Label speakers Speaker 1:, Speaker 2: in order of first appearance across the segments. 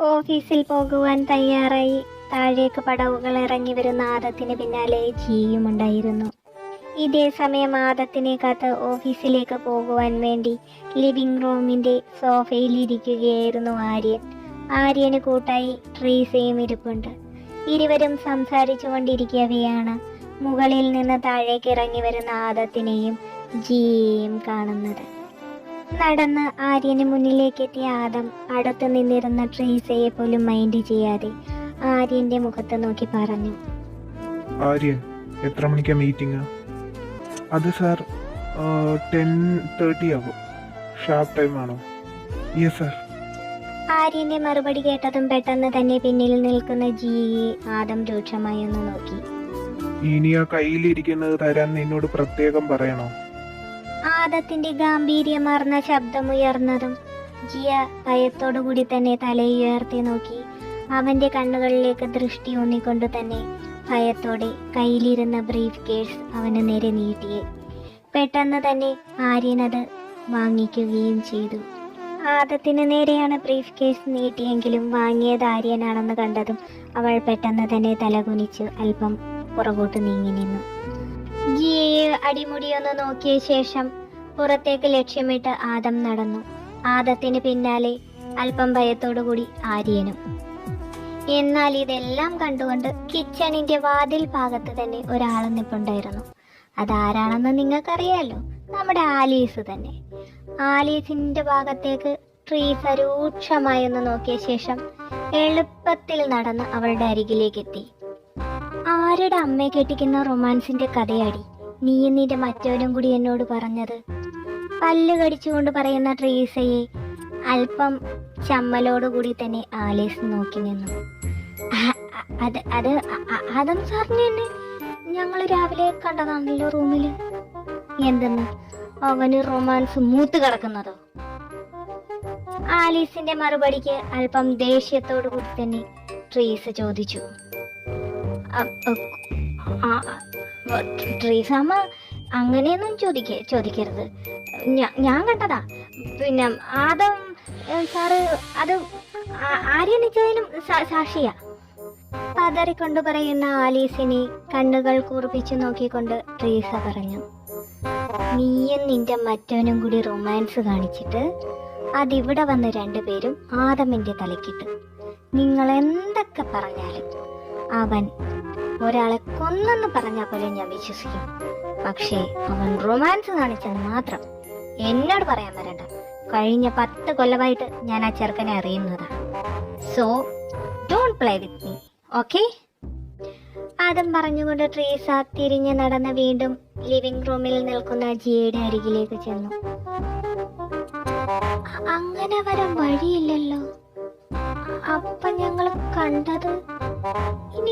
Speaker 1: ഓഫീസിൽ പോകുവാൻ തയ്യാറായി. താഴേക്ക് പടവുകൾ ഇറങ്ങി വരുന്ന ആദത്തിന് പിന്നാലെ ജിയുമുണ്ടായിരുന്നു ഇതേ സമയം ആദത്തിനെ കാത്ത് ഓഫീസിലേക്ക് പോകുവാൻ വേണ്ടി ലിവിംഗ് റൂമിന്റെ സോഫയിൽ ഇരിക്കുകയായിരുന്നു ആര്യൻ. ആര്യന് കൂട്ടായി ട്രീസയും ഇരിപ്പുണ്ട്. ഇരുവരും സംസാരിച്ചു കൊണ്ടിരിക്കവെയാണ്. മുകളിൽ നിന്ന് താഴേക്ക് ഇറങ്ങി വരുന്ന ആദത്തിനെയും ജിയെയും കാണുന്നത്. നടന്ന് ആര്യന് മുന്നിലേക്ക് എത്തിയ ആദം അടുത്ത് നിന്നിരുന്ന ട്രീസയെ പോലും മൈൻഡ് ചെയ്യാതെ ആര്യന്റെ മുഖത്ത് നോക്കി പറഞ്ഞു.
Speaker 2: ആര്യൻ എത്ര മണിക്കാ മീറ്റിംഗ് അത് സാർ ടെൻ തേർട്ടി ആകും ഷാർപ്പ് ടൈം ആണോ? യെസ് സാർ
Speaker 1: ആര്യന്റെ മറുപടി കേട്ടതും പെട്ടെന്ന് തന്നെ പിന്നിൽ നിൽക്കുന്ന ജിയെ ആദം രൂക്ഷമായി ഒന്ന് നോക്കി.
Speaker 2: ഇനി ആ കയ്യിലിരിക്കുന്നത് തരാൻ നിന്നോട് പ്രത്യേകം പറയണോ?
Speaker 1: ആദത്തിന്റെ ഗാംഭീര്യമാർന്ന ശബ്ദമുയർന്നതും ജിയ ഭയത്തോടുകൂടി തന്നെ തലയുയർത്തി നോക്കി. അവന്റെ കണ്ണുകളിലേക്ക് ദൃഷ്ടി ഊന്നിക്കൊണ്ട് തന്നെ ഭയത്തോടെ കയ്യിലിരുന്ന ബ്രീഫ് കേസ് അവന് നേരെ നീട്ടിയെ പെട്ടെന്ന് തന്നെ ആര്യൻ അത് വാങ്ങിക്കുകയും ചെയ്തു. ആദത്തിന് നേരെയാണ് ബ്രീഫ് കേസ് നീട്ടിയെങ്കിലും വാങ്ങിയത് ആര്യനാണെന്ന് കണ്ടതും അവൾ പെട്ടെന്ന് തന്നെ തലകുനിച്ച് അല്പം പുറകോട്ട് നീങ്ങി നിന്നു. ജിയയെ അടിമുടിയൊന്ന് നോക്കിയ ശേഷം പുറത്തേക്ക് ലക്ഷ്യമിട്ട് ആദം നടന്നു. ആദത്തിന് പിന്നാലെ അല്പം ഭയത്തോടുകൂടി ആര്യനും. എന്നാൽ ഇതെല്ലാം കണ്ടുകൊണ്ട് കിച്ചണിന്റെ വാതിൽ ഭാഗത്ത് തന്നെ ഒരാൾ നിപ്പുണ്ടായിരുന്നു. അതാരാണെന്ന് നിങ്ങൾക്കറിയാലോ? നമ്മുടെ ആലീസ് തന്നെ. ആലീസിന്റെ ഭാഗത്തേക്ക് ട്രീസ രൂക്ഷമായൊന്ന് നോക്കിയ ശേഷം എളുപ്പത്തിൽ നടന്ന് അവളുടെ അരികിലേക്ക് എത്തി ആരുടെ അമ്മയെ കെട്ടിക്കുന്ന റൊമാൻസിന്റെ കഥയടി. നീയും നിന്റെ മറ്റവരും കൂടി എന്നോട് പറഞ്ഞത്? പല്ല് കടിച്ചുകൊണ്ട് പറയുന്ന ട്രീസയെ അല്പം ചമ്മലോടുകൂടി തന്നെ ആലീസ് നോക്കി നിന്നു. അത് അത് അതും സാറിന് തന്നെ ഞങ്ങൾ രാവിലെ കണ്ടതാണല്ലോ റൂമിൽ. എന്തെന്ന്? അവന് റൊമാൻസ് മൂത്ത് കിടക്കുന്നതോ? ആലീസിന്റെ മറുപടിക്ക് അല്പം ദേഷ്യത്തോടു കൂടി തന്നെ ട്രീസ് ചോദിച്ചു. ട്രീസാമ്മ അങ്ങനെയൊന്നും ചോദിക്ക ചോദിക്കരുത്. ഞാൻ കണ്ടതാ. പിന്നെ ആദം സാറ് അത് ആര്യനിച്ചതിനും ആര്യ നിശ്ചയനും സാക്ഷിയാ. പതറിക്കൊണ്ട് പറയുന്ന ആലീസിനെ കണ്ണുകൾ കൂർപ്പിച്ചു നോക്കിക്കൊണ്ട് ട്രീസ പറഞ്ഞു. നീയും നിന്റെ മറ്റവനും കൂടി റൊമാൻസ് കാണിച്ചിട്ട് അതിവിടെ വന്ന് രണ്ടുപേരും ആദമിന്റെ തലക്കിട്ട്. നിങ്ങൾ എന്തൊക്കെ പറഞ്ഞാലും അവൻ ഒരാളെ കൊന്നെന്ന് പറഞ്ഞാൽ പോലും ഞാൻ വിശ്വസിക്കും. പക്ഷേ അവൻ റൊമാൻസ് കാണിച്ചെന്ന് മാത്രം എന്നോട് പറയാൻ വരണ്ട. കഴിഞ്ഞ പത്ത് കൊല്ലമായിട്ട് ഞാൻ ആ ചെറുക്കനെ അറിയുന്നതാണ് so don't play with me okay Adam പറഞ്ഞുകൊണ്ട് ട്രീസ തിരിഞ്ഞ് നടന്ന് വീണ്ടും ലിവിംഗ് റൂമിൽ നിൽക്കുന്ന ജിയുടെ അരികിലേക്ക് ചെന്നു. അങ്ങനെ വരാൻ വഴിയില്ലല്ലോ. അപ്പൊ ഞങ്ങൾ കണ്ടത്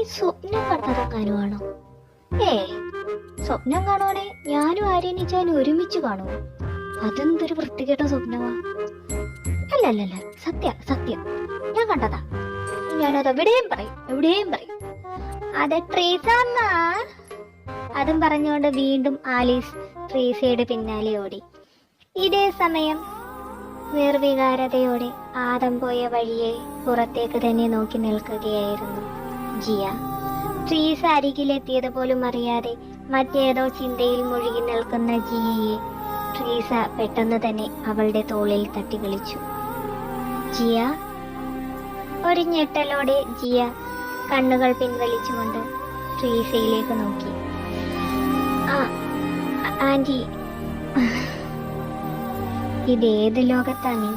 Speaker 1: സ്വപ്നം കണ്ടതെങ്ങാനും ആണോ ഏ സ്വപ്നം കാണുവാണെ ഞാനും ആരെയും ഞാൻ ഒരുമിച്ച് കാണുമോ അതെന്തൊരു വൃത്തികെട്ട സ്വപ്നമാ. അല്ല അല്ല അല്ല സത്യ സത്യം. ഞാൻ കണ്ടതാ. ഞാനത് എവിടെയും പറയും എവിടെയും പറയും. അത് ട്രീസ അതും പറഞ്ഞുകൊണ്ട് വീണ്ടും ആലീസ് ട്രീസയുടെ പിന്നാലെ ഓടി. ഇതേ സമയം നിർവികാരതയോടെ ആദം പോയ വഴിയെ പുറത്തേക്ക് തന്നെ നോക്കി നിൽക്കുകയായിരുന്നു. ജിയ. ട്രീസ് അരികിലെത്തിയത് പോലും അറിയാതെ മറ്റേതോ ചിന്തയിൽ മുഴുകി നിൽക്കുന്ന ജിയയെ ട്രീസ പെട്ടെന്ന് തന്നെ അവളുടെ തോളിൽ തട്ടി വിളിച്ചു ജിയ? ഒരു ഞെട്ടലോടെ ജിയ കണ്ണുകൾ പിൻവലിച്ചുകൊണ്ട് ട്രീസയിലേക്ക് നോക്കി. ആ ആന്റി ഇതേത് ലോകത്താണ്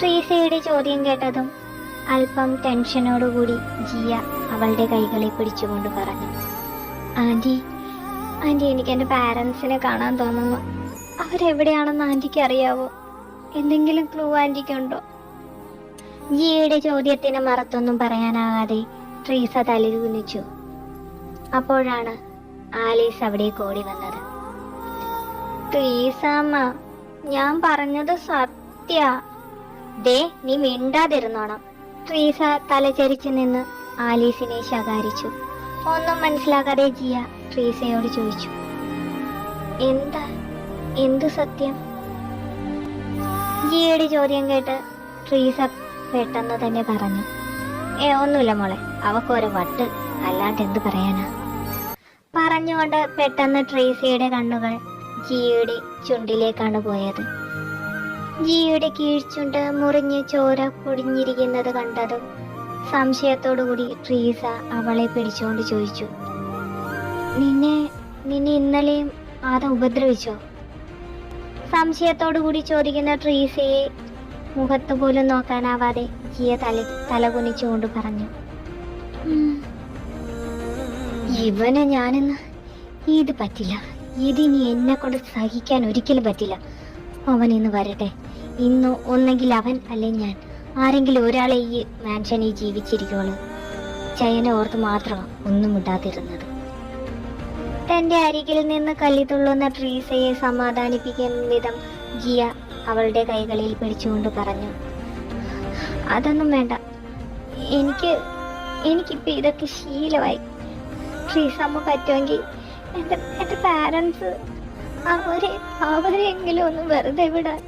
Speaker 1: ട്രീസയുടെ ചോദ്യം കേട്ടതും അല്പം ടെൻഷനോടുകൂടി ജിയ അവളുടെ കൈകളെ പിടിച്ചുകൊണ്ട് പറഞ്ഞു. ആന്റി ആന്റി എനിക്ക് എന്റെ പാരൻസിനെ കാണാൻ തോന്നുന്നു. അവരെവിടെയാണെന്ന് ആന്റിക്ക് അറിയാവോ? എന്തെങ്കിലും ക്ലൂ ആന്റിക്കുണ്ടോ ജിയയുടെ ചോദ്യത്തിന് മറത്തൊന്നും പറയാനാകാതെ ട്രീസ തലയിൽ കുനിച്ചു. അപ്പോഴാണ് ആലീസ് അവിടെ കോടി വന്നത്. ട്രീസാമ്മ ഞാൻ പറഞ്ഞത് സത്യ. ദേ നീ മിണ്ടാതിരുന്നോണം. ട്രീസ തലചരിച്ചു നിന്ന് ആലീസിനെ ശകാരിച്ചു. ഒന്നും മനസ്സിലാക്കാതെ ജിയ ട്രീസയോട് ചോദിച്ചു എന്താ? എന്തു സത്യം? ജിയയുടെ ചോദ്യം കേട്ട് ട്രീസ പെട്ടെന്ന് തന്നെ പറഞ്ഞു ഏ ഒന്നുമില്ല മോളെ അവക്കൊരു വട്ട് അല്ലാണ്ട് എന്ത് പറയാനാ? പറഞ്ഞുകൊണ്ട് പെട്ടെന്ന് ട്രീസയുടെ കണ്ണുകൾ ജിയയുടെ ചുണ്ടിലേക്കാണ് പോയത്. ജിയുടെ കീഴ്ചുണ്ട് മുറിഞ്ഞ് ചോര പൊടിഞ്ഞിരിക്കുന്നത് കണ്ടതും. സംശയത്തോടുകൂടി ട്രീസ അവളെ പിടിച്ചുകൊണ്ട് ചോദിച്ചു. നിന്നെ നിന്നെ ഇന്നലെയും ആദ ഉപദ്രവിച്ചോ? സംശയത്തോടുകൂടി ചോദിക്കുന്ന ട്രീസയെ മുഖത്ത് പോലും നോക്കാനാവാതെ ജിയ തല തലകുനിച്ചുകൊണ്ട് പറഞ്ഞു. ഇവനെ ഞാനിന്ന് ഇത് പറ്റില്ല. ഇതിനി എന്നെ കൊണ്ട് സഹിക്കാൻ ഒരിക്കലും പറ്റില്ല. അവൻ ഇന്ന് വരട്ടെ. ഇന്ന് ഒന്നെങ്കിൽ അവൻ അല്ലെ ഞാൻ? ആരെങ്കിലും ഒരാളെ ഈ മാൻഷനിൽ ജീവിച്ചിരിക്കുള്ളൂ ചയനെ ഓർത്ത് മാത്രമാണ് ഒന്നും ഇടാതിരുന്നത് തന്റെ അരികിൽ നിന്ന് കല്ലിത്തുള്ളുന്ന ട്രീസയെ സമാധാനിപ്പിക്കുന്ന വിധം ജിയ അവളുടെ കൈകളിൽ പിടിച്ചുകൊണ്ട് പറഞ്ഞു അതൊന്നും വേണ്ട. എനിക്ക് എനിക്കിപ്പോൾ ഇതൊക്കെ ശീലമായി. ട്രീസമ്മ പറ്റുമെങ്കിൽ എന്റെ എന്റെ പാരൻസ് അവരെ അവരെങ്കിലും ഒന്ന് വെറുതെ വിടാൻ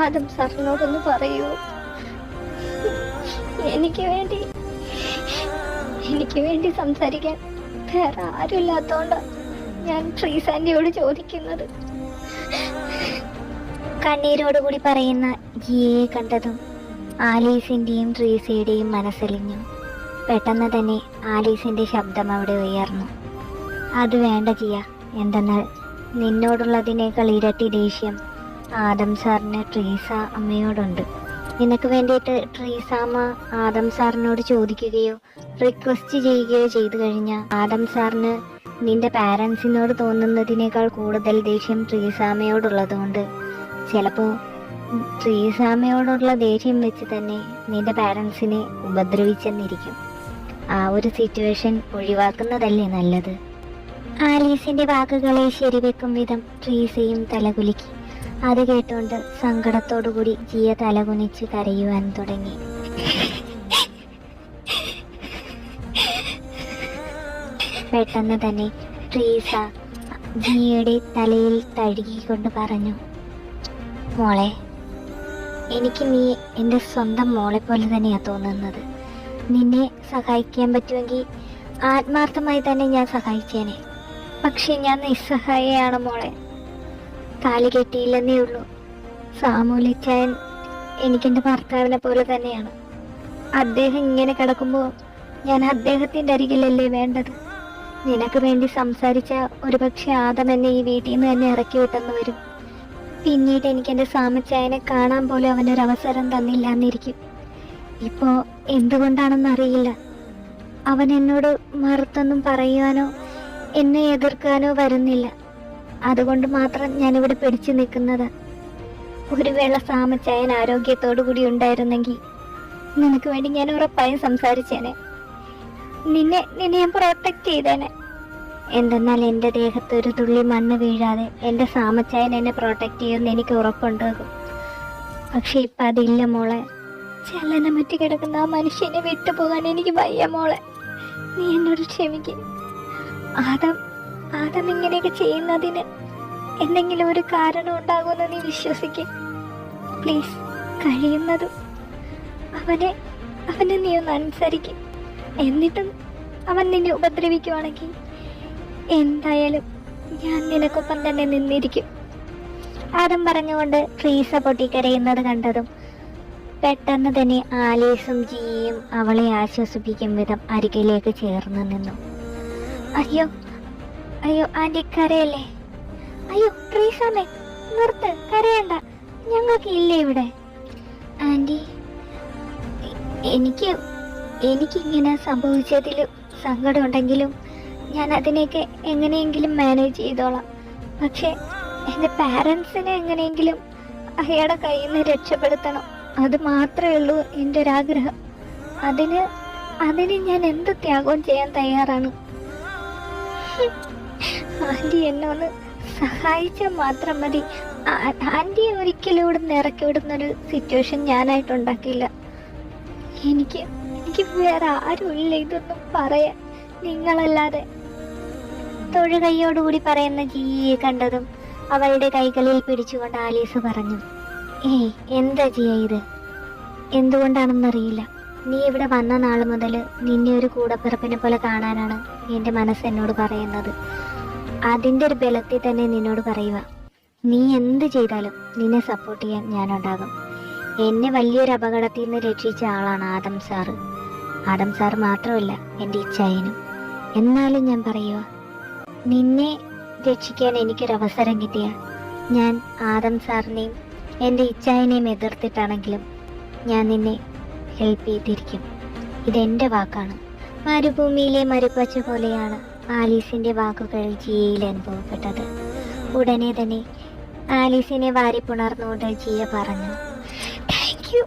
Speaker 1: ആദം സാറിനോടൊന്ന് പറയൂ. എനിക്ക് വേണ്ടി എനിക്ക് വേണ്ടി സംസാരിക്കാൻ വേറെ ആരുമില്ലാത്തോണ്ട് ഞാൻ ശ്രീസാന്റിയോട് ചോദിക്കുന്നത്. കണ്ണീരോടുകൂടി പറയുന്ന ജിയെ കണ്ടതും ആലീസിന്റെയും ട്രീസയുടെയും മനസ്സലിഞ്ഞു. പെട്ടെന്ന് തന്നെ ആലീസിന്റെ ശബ്ദം അവിടെ ഉയർന്നു. അത് വേണ്ട ജിയ എന്തെന്നാൽ നിന്നോടുള്ളതിനേക്കാൾ ഇരട്ടി ദേഷ്യം ആദം സാറിന് ട്രീസ അമ്മയോടുണ്ട്. നിനക്ക് വേണ്ടിയിട്ട് ട്രീസാമ ആദം സാറിനോട് ചോദിക്കുകയോ റിക്വസ്റ്റ് ചെയ്യുകയോ ചെയ്തു കഴിഞ്ഞാൽ ആദം സാറിന് നിന്റെ പാരൻസിനോട് തോന്നുന്നതിനേക്കാൾ കൂടുതൽ ദേഷ്യം ട്രീസാമയോടുള്ളതുകൊണ്ട് ചിലപ്പോൾ ട്രീസാമയോടുള്ള ദേഷ്യം വെച്ച് തന്നെ നിന്റെ പാരൻസിനെ ഉപദ്രവിച്ചെന്നിരിക്കും. ആ ഒരു സിറ്റുവേഷൻ ഒഴിവാക്കുന്നതല്ലേ നല്ലത്? ആലീസിന്റെ വാക്കുകളെ ശരിവെക്കും വിധം ട്രീസയും തലകുലുക്കി. അത് കേട്ടുകൊണ്ട് സങ്കടത്തോടുകൂടി ജിയ തലകുനിച്ച് കരയുവാൻ തുടങ്ങി. പെട്ടെന്ന് തന്നെ ട്രീസ ജിയയുടെ തലയിൽ തഴുകിക്കൊണ്ട് പറഞ്ഞു മോളെ എനിക്ക് നീ എന്റെ സ്വന്തം മോളെ പോലെ തന്നെയാണ് തോന്നുന്നത്. നിന്നെ സഹായിക്കാൻ പറ്റുമെങ്കിൽ ആത്മാർത്ഥമായി തന്നെ ഞാൻ സഹായിച്ചേനെ. പക്ഷെ ഞാൻ നിസ്സഹായയാണ് മോളെ. താലി കെട്ടിയില്ലെന്നേ ഉള്ളൂ. സാമൂലിച്ചായൻ എനിക്കെന്റെ ഭർത്താവിനെ പോലെ തന്നെയാണ്. അദ്ദേഹം ഇങ്ങനെ കിടക്കുമ്പോൾ ഞാൻ അദ്ദേഹത്തിന്റെ അരികിലല്ലേ വേണ്ടത്? നിനക്ക് വേണ്ടി സംസാരിച്ച ഒരുപക്ഷെ ആദം എന്നെ ഈ വീട്ടിൽ നിന്ന് തന്നെ ഇറക്കി വിട്ടെന്ന് വരും. പിന്നീട് എനിക്ക് എന്റെ സാമച്ചായനെ കാണാൻ പോലും അവനൊരു അവസരം തന്നില്ല എന്നിരിക്കും ഇപ്പോൾ എന്തുകൊണ്ടാണെന്ന് അറിയില്ല. അവൻ എന്നോട് മറുത്തൊന്നും പറയുവാനോ എന്നെ എതിർക്കാനോ വരുന്നില്ല. അതുകൊണ്ട് മാത്രം ഞാനിവിടെ പിടിച്ചു നിൽക്കുന്നത്. ഒരു വേള സാമച്ചായൻ ആരോഗ്യത്തോടു കൂടി ഉണ്ടായിരുന്നെങ്കിൽ നിനക്ക് വേണ്ടി ഞാൻ ഉറപ്പായും സംസാരിച്ചേനെ. നിന്നെ നിന്നെ ഞാൻ പ്രൊട്ടക്ട് ചെയ്തേനെ. എന്തെന്നാൽ എന്റെ ദേഹത്ത് ഒരു തുള്ളി മണ്ണ് വീഴാതെ എന്റെ സാമച്ചായൻ എന്നെ പ്രൊട്ടക്ട് ചെയ്യുമെന്ന് എനിക്ക് ഉറപ്പുണ്ടാകും പക്ഷെ ഇപ്പം അതില്ല മോളെ. ചലനമറ്റ് കിടക്കുന്ന ആ മനുഷ്യനെ വിട്ടുപോകാൻ എനിക്ക് വയ്യ മോളെ. നീ എന്നോട് ക്ഷമിക്കും. ആദം ആദം ഇങ്ങനെയൊക്കെ ചെയ്യുന്നതിന് എന്തെങ്കിലും ഒരു കാരണം ഉണ്ടാകുമെന്ന് നീ വിശ്വസിക്കും. പ്ലീസ് കഴിയുന്നതും അവനെ അവനെ നീ ഒന്ന് അനുസരിക്കും. എന്നിട്ടും അവൻ നിന്നെ ഉപദ്രവിക്കുവാണെങ്കിൽ എന്തായാലും ഞാൻ നിനക്കൊപ്പം തന്നെ നിന്നിരിക്കും. ആദം പറഞ്ഞുകൊണ്ട് ട്രീസ പൊട്ടിക്കരയുന്നത് കണ്ടതും പെട്ടെന്ന് തന്നെ ആലീസും ജിയും അവളെ ആശ്വസിപ്പിക്കും വിധം അരികിലേക്ക് ചേർന്ന് നിന്നു. അയ്യോ അയ്യോ ആന്റി കരയല്ലേ? അയ്യോ ട്രീസാമേ നിർത്ത് കരയണ്ട. ഞങ്ങൾക്ക് ഇല്ലേ ഇവിടെ? ആന്റി എനിക്ക് എനിക്കിങ്ങനെ സംഭവിച്ചതിൽ സങ്കടമുണ്ടെങ്കിലും ഞാൻ അതിനെയൊക്കെ എങ്ങനെയെങ്കിലും മാനേജ് ചെയ്തോളാം. പക്ഷേ എന്റെ പാരൻസിനെ എങ്ങനെയെങ്കിലും അയാളുടെ കയ്യിൽ നിന്ന് രക്ഷപ്പെടുത്തണം. അത് മാത്രമേ ഉള്ളൂ എന്റെ ഒരാഗ്രഹം. അതിന് അതിന് ഞാൻ എന്ത് ത്യാഗവും ചെയ്യാൻ തയ്യാറാണ്? ആന്റി എന്നെ ഒന്ന് സഹായിച്ചാൽ മാത്രം മതി. ആ- ആന്റിയെ ഒരിക്കലും ഇവിടെ നിന്ന് ഇറക്കി വിടുന്നൊരു സിറ്റുവേഷൻ ഞാനായിട്ട് ഉണ്ടാക്കിയില്ല. എനിക്ക് എനിക്ക് വേറെ ആരുമില്ല ഇതൊന്നും പറയാൻ നിങ്ങളല്ലാതെ. തൊഴു കൈയോടുകൂടി പറയുന്ന ജിയെ കണ്ടതും അവളുടെ കൈകളിൽ പിടിച്ചുകൊണ്ട് ആലീസ് പറഞ്ഞു ഏയ് എന്താ ജിയ ഇത്? എന്തുകൊണ്ടാണെന്നറിയില്ല. നീ ഇവിടെ വന്ന നാൾ മുതൽ നിന്നെ ഒരു കൂടപ്പിറപ്പിനെ പോലെ കാണാനാണ് എന്റെ മനസ്സ് എന്നോട് പറയുന്നത്. അതിന്റെ ഒരു ബലത്തിൽ തന്നെ നിന്നോട് പറയുക നീ എന്ത് ചെയ്താലും നിന്നെ സപ്പോർട്ട് ചെയ്യാൻ ഞാനുണ്ടാകും. എന്നെ വലിയൊരു അപകടത്തിൽ നിന്ന് രക്ഷിച്ച ആളാണ് ആദം സാറ് ആദം സാർ മാത്രമല്ല എന്റെ ഇച്ഛായനും എന്നാലും ഞാൻ പറയുക നിന്നെ രക്ഷിക്കാൻ എനിക്കൊരവസരം കിട്ടിയ ഞാൻ ആദം സാറിനെയും എന്റെ ഇച്ഛായനെയും എതിർത്തിട്ടാണെങ്കിലും ഞാൻ നിന്നെ ഹെൽപ്പ് ചെയ്തിരിക്കും. ഇതെന്റെ വാക്കാണ്. മരുഭൂമിയിലെ മരുപ്പച്ച പോലെയാണ് ആലീസിന്റെ വാക്കുകൾ ജിയയിൽ അനുഭവപ്പെട്ടത് ഉടനെ തന്നെ ആലീസിനെ വാരിപ്പുണർന്നുകൊണ്ട് ജിയ പറഞ്ഞു താങ്ക് യു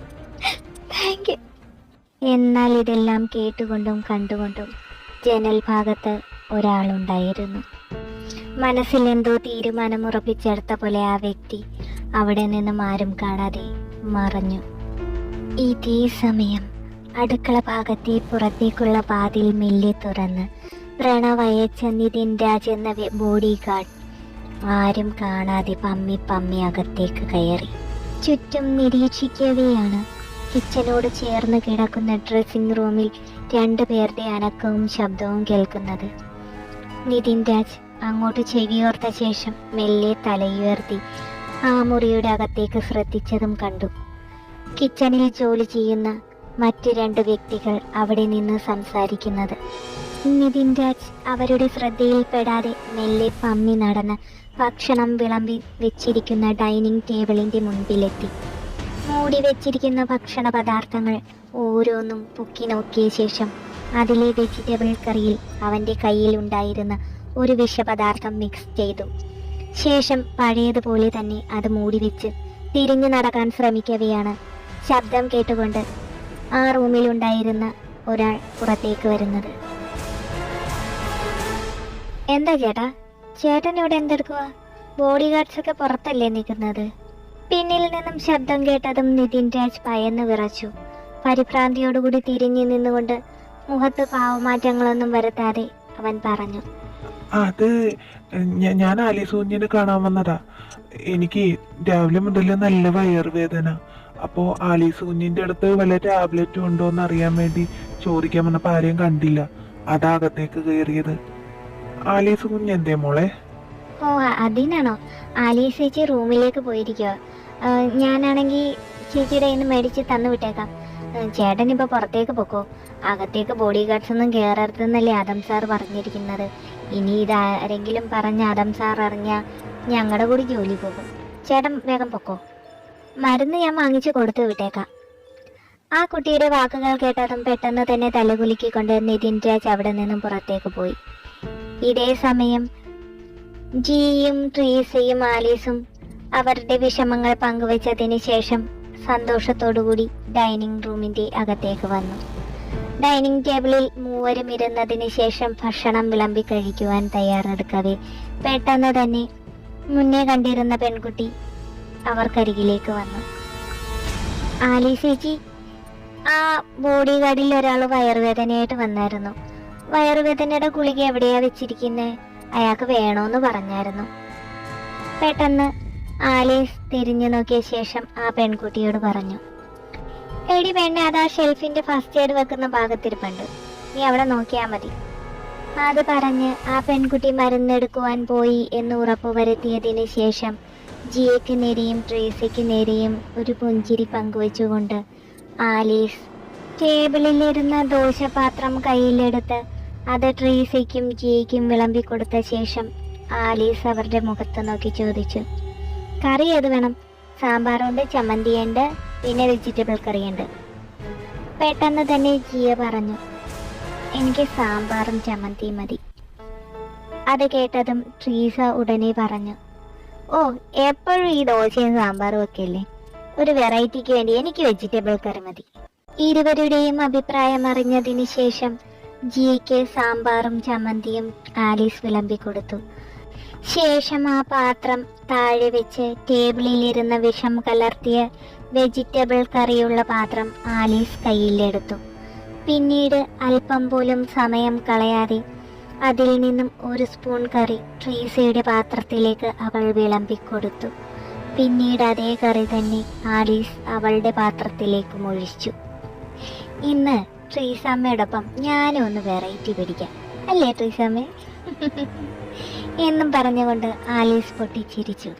Speaker 1: താങ്ക് യു എന്നാൽ ഇതെല്ലാം കേട്ടുകൊണ്ടും കണ്ടുകൊണ്ടും ജനൽ ഭാഗത്ത് ഒരാളുണ്ടായിരുന്നു. മനസ്സിൽ എന്തോ തീരുമാനമുറപ്പിച്ചെടുത്ത പോലെ ആ വ്യക്തി അവിടെ നിന്നും ആരും കാണാതെ മറഞ്ഞു. ഇതേ സമയം അടുക്കള ഭാഗത്തെ പുറത്തേക്കുള്ള വാതിൽ മെല്ലെ തുറന്ന് പ്രണവയച്ച നിതിൻ രാജ് എന്ന ബോഡി ഗാർഡ് ആരും കാണാതെ പമ്മി പമ്മി അകത്തേക്ക് കയറി. ചുറ്റും നിരീക്ഷിക്കവെയാണ്. കിച്ചനോട് ചേർന്ന് കിടക്കുന്ന ഡ്രസ്സിംഗ് റൂമിൽ രണ്ടു പേരുടെ അനക്കവും ശബ്ദവും കേൾക്കുന്നത്. നിതിൻ രാജ് അങ്ങോട്ട് ചെവിയോർത്ത ശേഷം മെല്ലെ തലയുയർത്തി ആ മുറിയുടെ അകത്തേക്ക് ശ്രദ്ധിച്ചതും കണ്ടു. കിച്ചണിൽ ജോലി ചെയ്യുന്ന മറ്റു രണ്ട് വ്യക്തികൾ അവിടെ നിന്ന് സംസാരിക്കുന്നത്. നിതിൻ രാജ് അവരുടെ ശ്രദ്ധയിൽപ്പെടാതെ മെല്ലെ പമ്മി നടന്ന് ഭക്ഷണം വിളമ്പി വെച്ചിരിക്കുന്ന ഡൈനിങ് ടേബിളിന്റെ മുൻപിലെത്തി. മൂടി വെച്ചിരിക്കുന്ന ഭക്ഷണ പദാർത്ഥങ്ങൾ ഓരോന്നും പൊക്കി നോക്കിയ ശേഷം അതിലെ വെജിറ്റബിൾ കറിയിൽ അവന്റെ കയ്യിൽ ഉണ്ടായിരുന്ന ഒരു വിഷപദാർത്ഥം മിക്സ് ചെയ്തു. ശേഷം പഴയതുപോലെ തന്നെ അത് മൂടി വെച്ച് തിരിഞ്ഞു നടക്കാൻ ശ്രമിക്കവെയാണ്. ശബ്ദം കേട്ടുകൊണ്ട് ആ റൂമിലുണ്ടായിരുന്ന ഒരാൾ പുറത്തേക്ക് വരുന്നത്. എന്താ ചേട്ടാ? ചേട്ടൻ ഇവിടെ എന്തെടുക്കുക ബോഡി ഗാർഡ്സ് ഒക്കെ പുറത്തല്ലേ നിൽക്കുന്നത്? പിന്നിൽ നിന്നും ശബ്ദം കേട്ടതും നിതിൻ രാജ് ഭയന്ന് വിറച്ചു. പരിഭ്രാന്തിയോടുകൂടി തിരിഞ്ഞു നിന്നുകൊണ്ട് മുഖത്ത് പാവമാറ്റങ്ങളൊന്നും വരുത്താതെ അവൻ പറഞ്ഞു.
Speaker 2: അത് ഞാൻ ആലീസ് കുഞ്ഞിനെ കാണാൻ വന്നതാ. എനിക്ക് രാവിലെ മുതൽ നല്ല വയറുവേദന. അപ്പോ ആലീസ് കുഞ്ഞിന്റെ അടുത്ത് വല്ല ടാബ്ലറ്റും ഉണ്ടോ എന്ന് അറിയാൻ വേണ്ടി ചോദിക്കാൻ വന്നപ്പോ ആരെയും കണ്ടില്ല. അതാകത്തേക്ക് കയറിയത്. ആലീസ് കുഞ്ഞ് എന്തേ മോളെ?
Speaker 1: ഓ അതിനാണോ? ആലീസ് ചേച്ചി റൂമിലേക്ക് പോയിരിക്കുക ഞാനാണെങ്കിൽ ചേച്ചിയുടെ ഇന്ന് മേടിച്ച് തന്നു വിട്ടേക്കാം. ചേട്ടൻ ഇപ്പോൾ പുറത്തേക്ക് പൊക്കോ. അകത്തേക്ക് ബോഡി ഗാർഡ്സ് ഒന്നും കയറരുതെന്നല്ലേ ആദം സാർ പറഞ്ഞിരിക്കുന്നത്. ഇനി ഇതാരെങ്കിലും പറഞ്ഞ ആദം സാർ അറിഞ്ഞ ഞങ്ങളുടെ കൂടി ജോലി പോകും. ചേട്ടൻ വേഗം പൊക്കോ. മരുന്ന് ഞാൻ വാങ്ങിച്ചു കൊടുത്തു വിട്ടേക്കാം. ആ കുട്ടിയുടെ വാക്കുകൾ കേട്ടതും പെട്ടെന്ന് തന്നെ തലകുലുക്കിക്കൊണ്ട് നിതിൻ രാജ് അവിടെ നിന്നും പുറത്തേക്ക് പോയി. ഇതേ സമയം ജിയും ട്രീസയും ആലീസും അവരുടെ വിഷമങ്ങൾ പങ്കുവച്ചതിന് ശേഷം സന്തോഷത്തോടുകൂടി ഡൈനിങ് റൂമിന്റെ അകത്തേക്ക് വന്നു. ഡൈനിങ് ടേബിളിൽ മൂവരും ഇരുന്നതിന് ശേഷം ഭക്ഷണം വിളമ്പി കഴിക്കുവാൻ തയ്യാറെടുക്കവേ പെട്ടെന്ന് തന്നെ മുന്നേ കണ്ടിരുന്ന പെൺകുട്ടി അവർക്കരികിലേക്ക് വന്നു. ആലീസേച്ചി ആ ബോഡി ഗാർഡിൽ ഒരാൾ വയറുവേദനയായിട്ട് വന്നായിരുന്നു. വയറുവേദനയുടെ ഗുളിക എവിടെയാ വെച്ചിരിക്കുന്നത് അയാൾക്ക് വേണോന്ന് പറഞ്ഞായിരുന്നു. പെട്ടെന്ന് ആലീസ് തിരിഞ്ഞു നോക്കിയ ശേഷം ആ പെൺകുട്ടിയോട് പറഞ്ഞു എടി പെണ്ണെ ആ ഷെൽഫിന്റെ ഫസ്റ്റ് എയ്ഡ് വെക്കുന്ന ഭാഗത്തിരിപ്പുണ്ട്. നീ അവിടെ നോക്കിയാൽ മതി. അത് പറഞ്ഞ് ആ പെൺകുട്ടി മരുന്നെടുക്കുവാൻ പോയി എന്ന് ഉറപ്പുവരുത്തിയതിന് ശേഷം ജിയയ്ക്ക് നേരെയും ട്രേസയ്ക്ക് നേരെയും ഒരു പുഞ്ചിരി പങ്കുവെച്ചുകൊണ്ട് ആലീസ് ടേബിളിലിരുന്ന ദോശപാത്രം കയ്യിലെടുത്ത് അത് ട്രീസയ്ക്കും ജിയയ്ക്കും വിളമ്പി കൊടുത്ത ശേഷം ആലീസ് അവരുടെ മുഖത്ത് നോക്കി ചോദിച്ചു കറി ഏത് വേണം? സാമ്പാറുണ്ട് ചമ്മന്തിയുണ്ട് പിന്നെ വെജിറ്റബിൾ കറിയുണ്ട്. പെട്ടെന്ന് തന്നെ ജിയ പറഞ്ഞു എനിക്ക് സാമ്പാറും ചമ്മന്തിയും മതി. അത് കേട്ടതും ട്രീസ ഉടനെ പറഞ്ഞു ഓ എപ്പോഴും ഈ ദോശയും സാമ്പാറും ഒക്കെ അല്ലേ? ഒരു വെറൈറ്റിക്ക് വേണ്ടി എനിക്ക് വെജിറ്റബിൾ കറി മതി. ഇരുവരുടെയും അഭിപ്രായം അറിഞ്ഞതിന് ശേഷം ജിയയ്ക്ക് സാമ്പാറും ചമ്മന്തിയും ആലീസ് വിളമ്പി കൊടുത്തു. ശേഷം ആ പാത്രം താഴെ വെച്ച് ടേബിളിലിരുന്ന വിഷം കലർത്തിയ വെജിറ്റബിൾ കറിയുള്ള പാത്രം ആലീസ് കയ്യിലെടുത്തു. പിന്നീട് അല്പം പോലും സമയം കളയാതെ അതിൽ നിന്നും ഒരു സ്പൂൺ കറി ട്രീസയുടെ പാത്രത്തിലേക്ക് അവൾ വിളമ്പിക്കൊടുത്തു പിന്നീട് അതേ കറി തന്നെ ആലീസ് അവളുടെ പാത്രത്തിലേക്ക് ഒഴിച്ചു ഇന്ന് ട്രീസമ്മയോടൊപ്പം ഞാനും ഒന്ന് വെറൈറ്റി പിടിക്കാം. അല്ലേ ട്രീസാമ്മ? എന്നും പറഞ്ഞുകൊണ്ട് ആലീസ് പൊട്ടിച്ചിരിച്ചു.